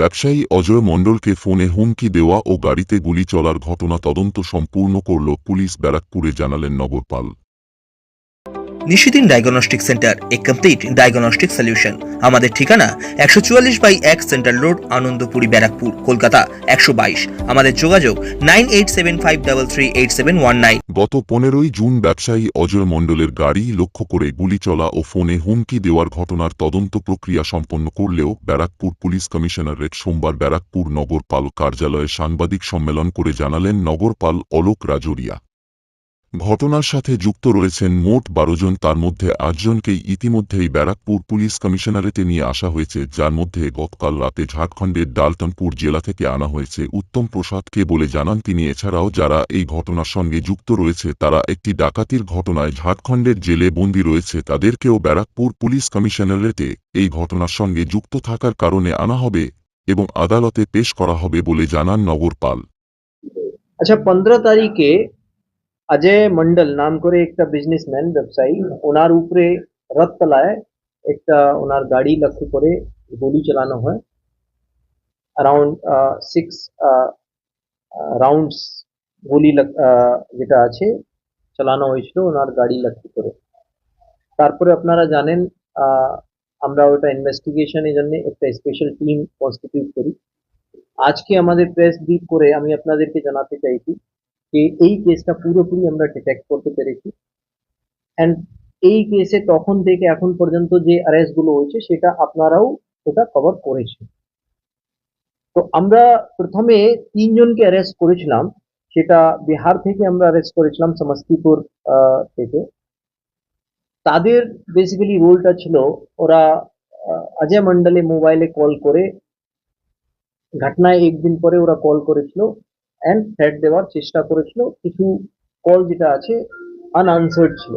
ব্যবসায়ী অজয় মণ্ডলকে ফোনে হুমকি দেওয়া ও গাড়িতে গুলি চলার ঘটনা তদন্ত সম্পূর্ণ করল পুলিশ ব্যারাকপুরে, জানালেন নগরপাল। নিশিদিন ডায়াগনস্টিক সেন্টার এ কমপ্লিট ডায়াগনস্টিক সলিউশন আমাদের ঠিকানা একশো চুয়াল্লিশ বাই এক সেন্ট্রাল রোড, আনন্দপুরি, ব্যারাকপুর, কলকাতা, একশো বাইশ। আমাদের যোগাযোগ nine eight seven five double three eight seven one nine. গত পনেরোই জুন ব্যবসায়ী অজয় মণ্ডলের গাড়ি লক্ষ্য করে গুলি চলা ও ফোনে হুমকি দেওয়ার ঘটনার তদন্ত প্রক্রিয়া সম্পন্ন করলেও ব্যারাকপুর পুলিশ কমিশনারেট সোমবার ব্যারাকপুর নগরপাল কার্যালয়ে সাংবাদিক সম্মেলন করে জানালেন নগরপাল অলোক রাজরিয়া। ঘটনার সাথে যুক্ত রয়েছেন মোট বারো জন। তার মধ্যে আটজনকেই ইতিমধ্যেই ব্যারাকপুর পুলিশ কমিশনারেটে নিয়ে আসা হয়েছে, যার মধ্যে গতকাল রাতে ঝাড়খণ্ডের ডালটনপুর জেলা থেকে আনা হয়েছে উত্তম প্রসাদকে বলে জানান তিনি। এছাড়াও যারা এই ঘটনার সঙ্গে যুক্ত রয়েছে, তারা একটি ডাকাতির ঘটনায় ঝাড়খণ্ডের জেলে বন্দী রয়েছে। তাদেরকেও ব্যারাকপুর পুলিশ কমিশনারেটে এই ঘটনার সঙ্গে যুক্ত থাকার কারণে আনা হবে এবং আদালতে পেশ করা হবে বলে জানান নগরপাল। আচ্ছা পনেরো তারিখে অজয় মন্ডল নাম করে একটা বিজনেসম্যান ব্যবসায়ী ওনার উপরে রথ তলায় একটা ওনার গাড়ি লক্ষ্য করে গুলি চালানো হয় অ্যারাউন্ড সিক্স রাউন্ডস গুলি লাগ- আহ, যেটা আছে চালানো হয়েছিল ওনার গাড়ি লক্ষ্য করে তারপরে আপনারা জানেন আহ, আমরা ওটা ইনভেস্টিগেশনের জন্য একটা স্পেশাল টিম কনস্টিটিউট করি আজকে আমাদের প্রেস ব্রিফ করে আমি আপনাদেরকে জানাতে চাইছি যে এই কেসটা পুরোপুরি আমরা ডিটেক্ট করতে পেরেছি। অ্যান্ড এই কেসে তখন থেকে এখন পর্যন্ত যে গুলো হয়েছে, সেটা আপনারাও ওটা কভার করেছেন। তো আমরা প্রথমে তিনজনকে অ্যারেস্ট করেছিলাম। সেটা বিহার থেকে আমরা অ্যারেস্ট করেছিলাম, সমস্তিপুর থেকে। তাদের বেসিক্যালি রোলটা ছিল, ওরা অজয় মন্ডলে মোবাইলে কল করে, ঘটনায় একদিন পরে ওরা কল করেছিল। অ্যান্ড থ্রেট দেওয়ার চেষ্টা করেছিল কিছু কল যেটা আছে আনআনসার্ড ছিল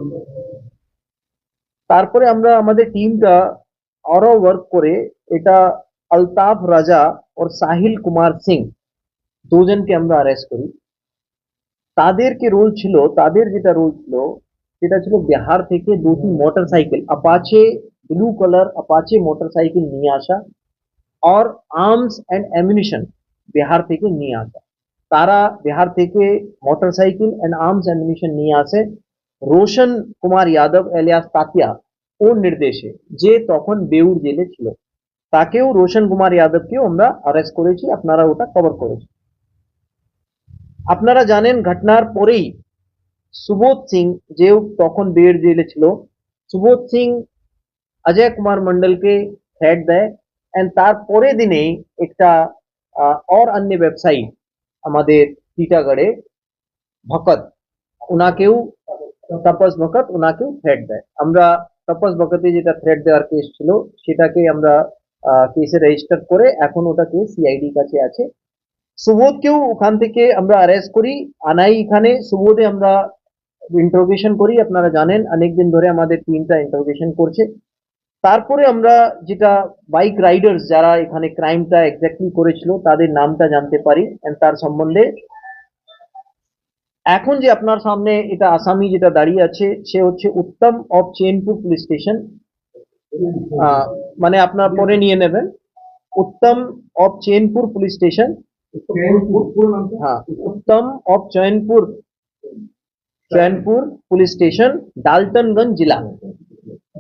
তারপরে আমরা আমাদের টিমটা আরো ওয়ার্ক করে এটা আলতাফ রাজা और সাহিল কুমার সিং দুজনকে আমরা অ্যারেস্ট করি তাদেরকে রোল ছিল তাদের যেটা রোল ছিল সেটা ছিল বিহার থেকে দুটি motorcycle Apache blue colour Apache motorcycle নিয়ে আসা और আর্মস অ্যান্ড অ্যামিনিশন বিহার থেকে নিয়ে আসা তারা বিহার থেকে মোটরসাইকেল অ্যান্ড আর্মস অ্যামিনিশন নিয়ে আসে। রোশন কুমার যাদব এলিয়াস তাতিয়া ওর নির্দেশে যে তখন বেউর জেলে ছিল। তাকেও রোশন কুমার যাদবকেও আমরা অ্যারেস্ট করেছি, আপনারা ওটা কভার করেছি আপনারা জানেন ঘটনার পরেই সুবোধ সিং যেও তখন বেউর জেলে ছিল, সুবোধ সিং অজয় কুমার মন্ডলকে থ্রেট দেয়। অ্যান্ড তারপরে দিনেই একটা আর অন্য ওয়েবসাইট আমাদের টিটাগড়ে ভকত ওনাকেও তাপস ভকত ওনাকেও থ্রেট দেয়। আমরা তাপস ভকতে যেটা থ্রেট দেওয়ার কেস ছিল, সেটাকে আমরা কেসে রেজিস্টার করে এখন ওটা কেস সিআইডি কাছে আছে। সুবোধকেও ওখান থেকে আমরা অ্যারেস্ট করি। আনাই এখানে, সুবোধে আমরা ইন্টারোগেশন করি, আপনারা জানেন, অনেকদিন ধরে আমাদের টিমটা ইন্টারোগেশন করছে। তারপরে আমরা যেটা বাইক রাইডার্স যারা এখানে ক্রাইমটা এক্স্যাক্টলি করেছিল তাদের নামটা জানতে পারি তার সম্বন্ধে। এখন যে আপনার সামনে এটা আসামি যেটা দাঁড়িয়ে আছে সে হচ্ছে Uttam of Chenpur police station মানে আপনার পরে নিয়ে নেবেন Uttam of Chenpur police station Uttam of Chainpur Chainpur police station Daltonganj জেলা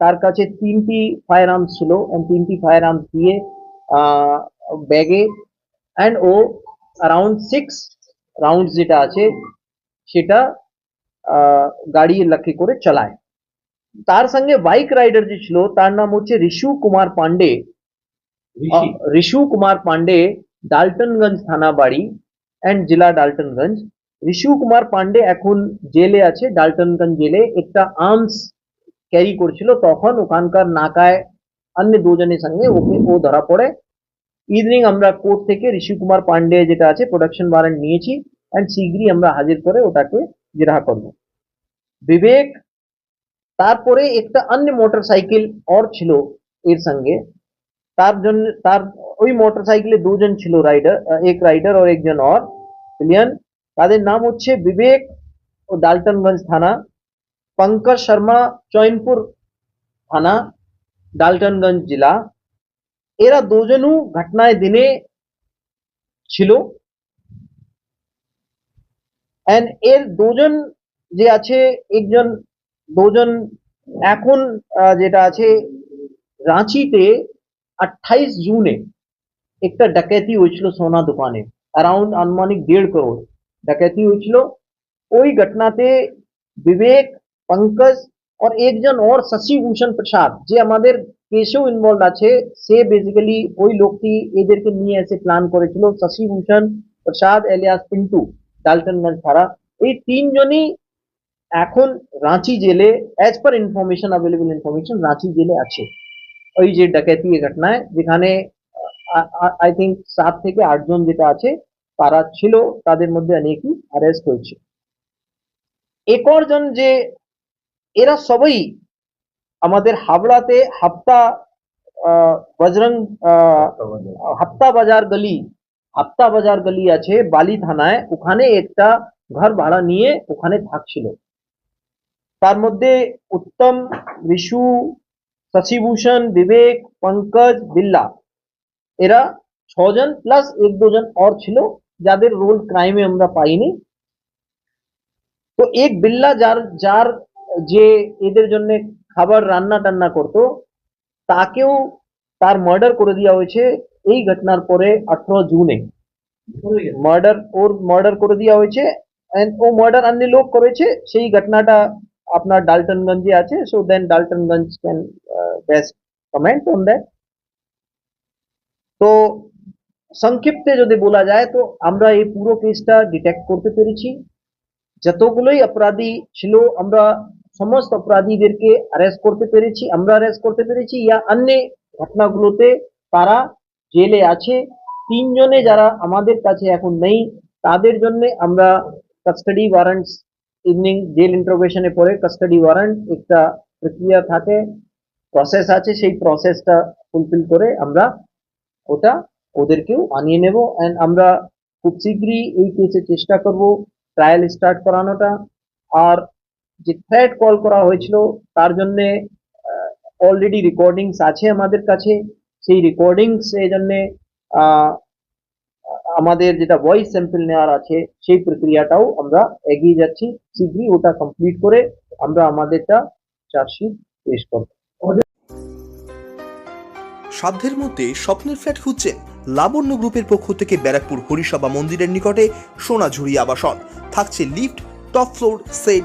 তার কাছে তিনটি ফায়ার আর্মস ছিল তিনটি ফায়ার আর্মস দিয়ে ব্যাগে অ্যান্ড ও অ্যারাউন্ড সিক্স রাউন্ড যেটা আছে সেটা গাড়ি লক্ষ্য করে চালায়। তার সঙ্গে বাইক রাইডার যে ছিল তার নাম হচ্ছে ঋষু কুমার পান্ডে ঋষু। কুমার পান্ডে ডালটনগঞ্জ থানা বাড়ি অ্যান্ড জেলা ডালটনগঞ্জ। ঋষু কুমার পান্ডে এখন জেলে আছে ডালটনগঞ্জ জেলে। একটা আর্মস ক্যারি করছিল, তখন ওখানকার নাকায় অন্য দুজনের সঙ্গে ওকে ও ধরা পড়ে। ইভিনিং আমরা কোর্ট থেকে ঋষি কুমার পান্ডে যেটা আছে প্রোডাকশন ওয়ারেন্ট নিয়েছি অ্যান্ড শীঘ্রই আমরা হাজির করে ওটাকে জেরা করব। বিবেক, তারপরে একটা অন্য মোটর সাইকেল ওর ছিল এর সঙ্গে। তার জন্য, তার, ওই মোটর সাইকেলে দুজন ছিল রাইডার এক রাইডার আর একজন ওর ক্লিয়ার তাদের নাম হচ্ছে বিবেক ও ডালটনগঞ্জ থানা। পঙ্কজ শর্মা চৈনপুর থানা ডালটনগঞ্জ জেলা এরা দুজনও ঘটনায় দিনে ছিল এন্ড এর দুজন যে আছে একজন দুজন এখন আহ, যেটা আছে রাঁচিতে আঠাইশ জুনে একটা ডাকাতি হয়েছিল সোনা দোকানে অ্যারাউন্ড আনুমানিক দেড় করোড় ডাকাতি হয়েছিল ওই ঘটনাতে বিবেক পঙ্কজ আর একজন ওর শশিভূষণ প্রসাদ যে আমাদের কেসেও ইনভলভ আছে সে বেসিক্যালি ওই লোকটি এদেরকে নিয়ে এসে প্ল্যান করেছিল শশিভূষণ প্রসাদ এলিয়াস পিন্টু ডালটনগঞ্জ থানা এই তিনজনই এখন রাঁচি জেলে as per information available information Ranchi জেলে আছে ওই যে ডাকাতি ঘটনায় যেখানে আই থিঙ্ক সাত থেকে আটজন যেটা আছে তারা ছিল তাদের মধ্যে অনেকই অ্যারেস্ট হয়েছে একর জন যে এরা সবাই আমাদের হাবড়াতে হাপ্তা বজরং হাপ্তা বাজার গলি হাপ্তা বাজার গলি আছে বালি থানায়। ওখানে একটা ঘর ভাড়া নিয়ে ওখানে থাকছিল। তার মধ্যে উত্তম ঋষু শশিভূষণ, বিবেক, পঙ্কজ, বিল্লা এরা ছজন প্লাস এক দুজন और ছিল যাদের রোল ক্রাইমে আমরা পাইনি। তো এক বিল্লা যার যার যে এদের জন্য খাবার রান্না টান্না করতো, তাকেও তার মার্ডার করে দেওয়া হয়েছে এই ঘটনার পরে আঠারো জুনে। মার্ডার ওর মার্ডার করে দেওয়া হয়েছে ও মার্ডার অন্য লোক করেছে, সেই ঘটনাটা আপনার ডালটনগঞ্জে আছে so then Daltonganj can best comment on that তো সংক্ষিপ্তে যদি বলা যায়, তো আমরা এই পুরো কেসটা ডিটেক্ট করতে পেরেছি। যতগুলোই অপরাধী ছিল, আমরা সমস্ত অপরাধীদেরকে অ্যারেস্ট করতে পেরেছি আমরা অ্যারেস্ট করতে পেরেছি ইয়া অন্য ঘটনাগুলোতে তারা জেলে আছে। তিনজনে যারা আমাদের কাছে এখন নেই, তাদের জন্য আমরা কাস্টাডি ওয়ারেন্টস ইভিনিং জেল ইন্টারোগেশনে পরে কাস্টাডি ওয়ারেন্ট একটা প্রক্রিয়া থাকে প্রসেস আছে, সেই প্রসেসটা ফুলফিল করে আমরা ওটা ওদেরকেও আনিয়ে নেব। অ্যান্ড আমরা খুব শীঘ্রই এই কেসে চেষ্টা করব ট্রায়াল স্টার্ট করানোটা। আর যে থ্রেড কল করা হয়েছিল, তার জন্য অলরেডি রেকর্ডিংস আছে আমাদের কাছে। সেই রেকর্ডিংস এই জন্য আমাদের যেটা ভয়েস স্যাম্পল নেওয়ার আছে, সেই প্রক্রিয়াটাও আমরা এগিয়ে যাচ্ছি। শীঘ্রই ওটা কমপ্লিট করে আমরা আমাদেরটা চার্জশিট পেশ করব। সাধ্যের মধ্যে স্বপ্নের ফ্ল্যাট খুঁজছেন লাবণ্য গ্রুপের পক্ষ থেকে ব্যারাকপুর হরিসভা মন্দিরের নিকটে সোনাঝুরি আবাসন। থাকছে lift top floor set